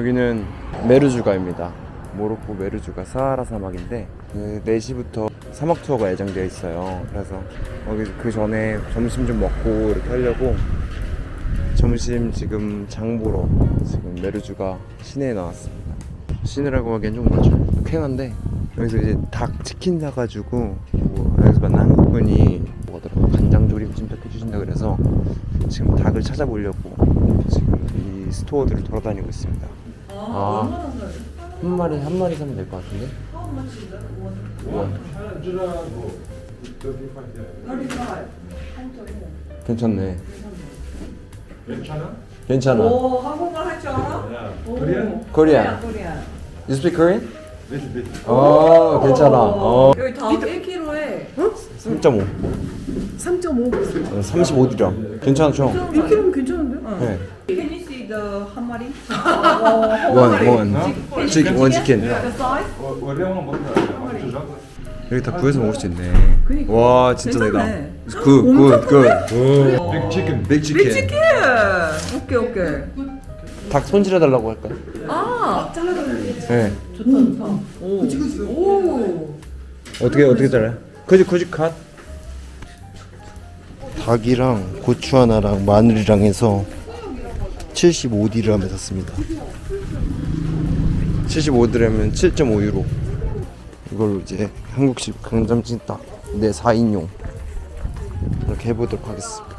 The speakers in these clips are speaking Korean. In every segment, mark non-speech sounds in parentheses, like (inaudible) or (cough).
여기는 메르주가입니다. 모로코 메르주가 사하라 사막인데 그 4시부터 사막 투어가 예정되어 있어요. 그래서 거기 그 전에 점심 좀 먹고 이렇게 하려고 점심 지금 장 보러 지금 메르주가 시내에 나왔습니다. 시내라고 하기엔 좀 그렇죠. 쾌한데 여기서 이제 닭 치킨 사가지고 뭐 여기서 만난 한국분이 뭐더라 간장 조림 찜닭 해주신다 그래서 지금 닭을 찾아보려고 지금 이 스토어들을 돌아다니고 있습니다. 아, 한 마리 한 마리 사면 될 것 같은데? 원. 괜찮네. 괜찮아? 괜찮아. 오 한국말 할 줄 알아? 야, 오. 코리안? 코리안. 코리안. You speak Korean? Little bit. 어, 괜찮아. 어. 여기 다 1kg에 3.5. 3.5. 35디람. 괜찮죠? 1kg면 괜찮은데? 네. Can you see the 한 마리? 원, 원. 치킨, 원 치킨. The size? 어, 어려운 거 뭔가 주죠? 여기 다 구해서 먹을 수 있네. 그니까. 와, 진짜. 괜찮네. 굿, 굿, 굿. 빅 치킨. 빅 치킨. 빅 치킨! 오케이 오케이. 닭 손질해 달라고 할까요? 아! 네. 좋다 좋다. 오. 오. 어떻게 어떻게 잘해? 그지 그지 컷. 닭이랑 고추 하나랑 마늘이랑 해서 75디람에 샀습니다. 75디람은 7.5유로. 이걸로 이제 한국식 강정찜닭 내 4인용 이렇게 해보도록 하겠습니다.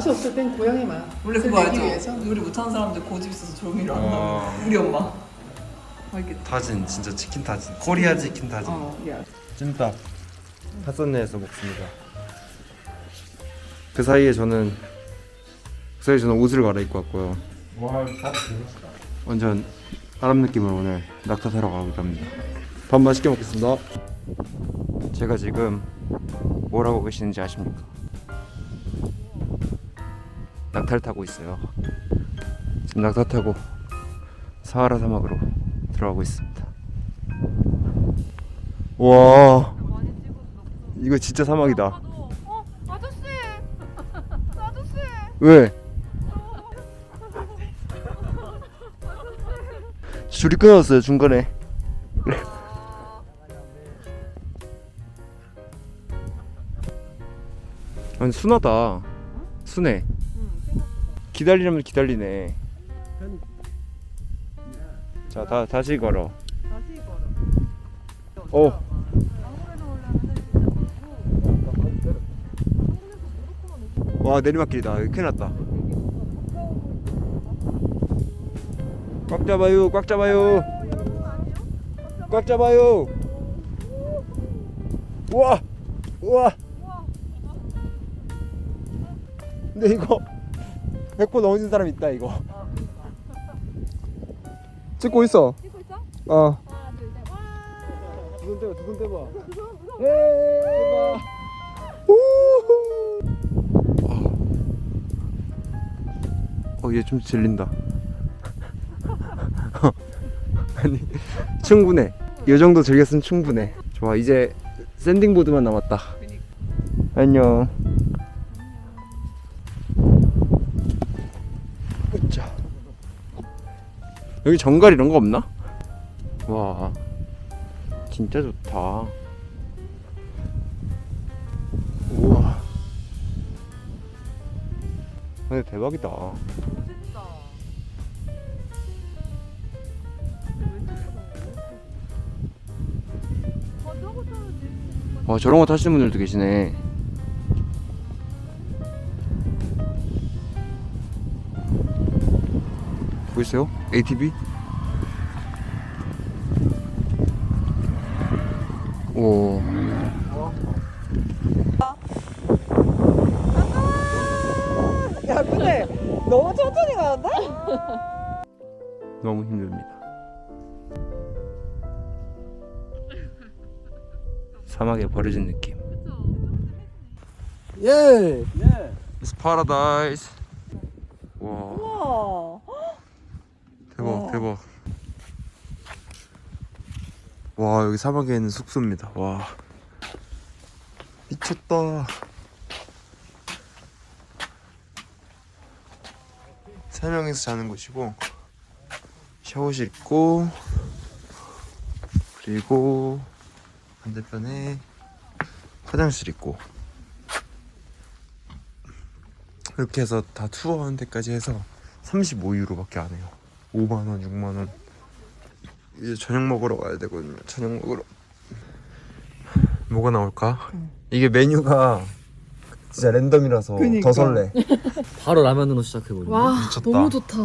맛이 없을 땐 고양이 맛. 원래 그거 알죠? 위해서. 요리 못하는 사람들 고집 있어서 조미료 안 아. 넣어. 우리 엄마. 알겠다. 타진 진짜 치킨 타진 코리아 치킨 타진 어, 야. 찜닭 핫선내에서 먹습니다. 그 사이에 저는 그 사이에 저는 옷을 갈아입고 왔고요. 와, 다 들었어. 완전 아랍 느낌으로 오늘 낙타 사러 가고 합니다. 밥 맛있게 먹겠습니다. 제가 지금 뭘 하고 계시는지 아십니까? 낙타를 타고 있어요. 지금 낙타 타고 사하라 사막으로 들어가고 있습니다. 와, 이거 진짜 사막이다. 어, 아저씨! (laughs) 아저씨! 왜? (laughs) 줄이 끊어졌어요 중간에. 아니 순하다. 순해. 기다리려면 기다리네. 자, 다 다시 걸어. 다시 걸어. 어. 와 내리막길이다. 큰일 났다. 꽉 잡아요. 꽉 잡아요. 꽉 잡아요. 우와. 우와. 근데 이거 100% 넘어진 사람 있다 이거. 찍고 있어. 찍고 있어? 어. 하나, 둘, 셋. 와! 두손 떼봐. 두손 떼봐. 무서워, 무서워. 대박. 우후. 어, 얘 좀 질린다. (laughs) 아니, 충분해. 이 정도 즐겼으면 충분해. 좋아, 이제 샌딩보드만 남았다. 안녕. 여기 정갈 이런 거 없나? 와, 진짜 좋다. 우와. 근데 대박이다. 멋있다. 어. 와 저런 거 타시는 분들도 계시네. 보이세요? ATV? 오. 야 근데 너무 천천히 가는데? 너무 힘듭니다. 사막에 버려진 느낌. 예. It's paradise. 와. 대박. 와 여기 사막에 있는 숙소입니다. 와 미쳤다. 세 명이서 자는 곳이고 샤워실 있고 그리고 반대편에 화장실 있고 이렇게 해서 다 투어하는 데까지 해서 35유로밖에 안 해요 5만원 6만원 이제 저녁 먹으러 가야 되거든요 저녁 먹으러 뭐가 나올까? 이게 메뉴가 진짜 랜덤이라서 그니까. 더 설레 (laughs) 바로 라면으로 시작해버리네. 와 미쳤다. 너무 좋다.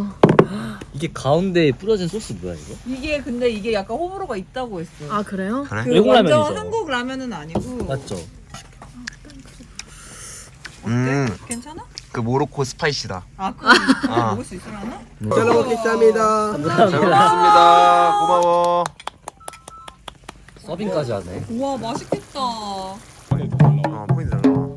이게 가운데에 뿌려진 소스 뭐야 이거? 이게 근데 이게 약간 호불호가 있다고 했어요. 아 그래요? 그래? 그 외국 완전 라면이죠. 한국 라면은 아니고. 맞죠? 어때? 음. 괜찮아? 그 모로코 스파이시다 아 그럼 아. 먹을 수 있으려나? 잘 먹겠습니다 잘 먹겠습니다 고마워 서빙까지 하네. 우와 맛있겠다. 어 포인트 잘 나와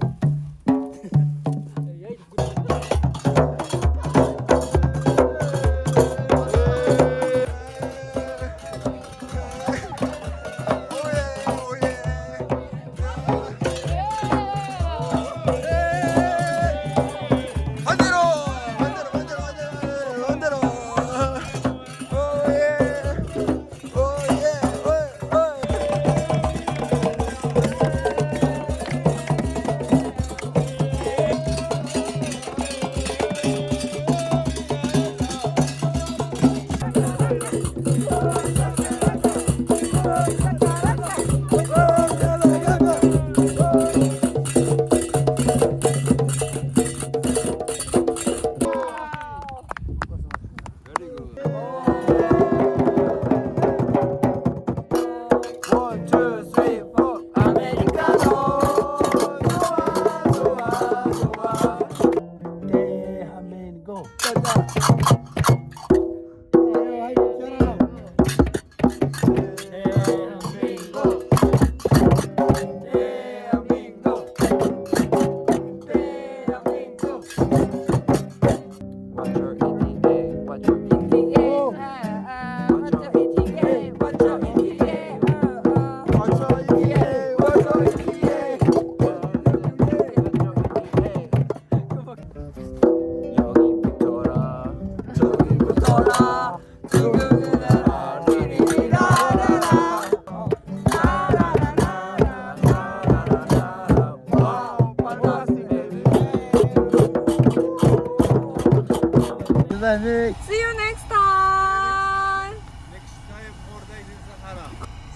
Bye bye. See you next time. Next time four days in Sahara.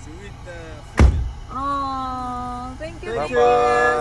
Sweet uh, food. Oh, thank you. Thank you.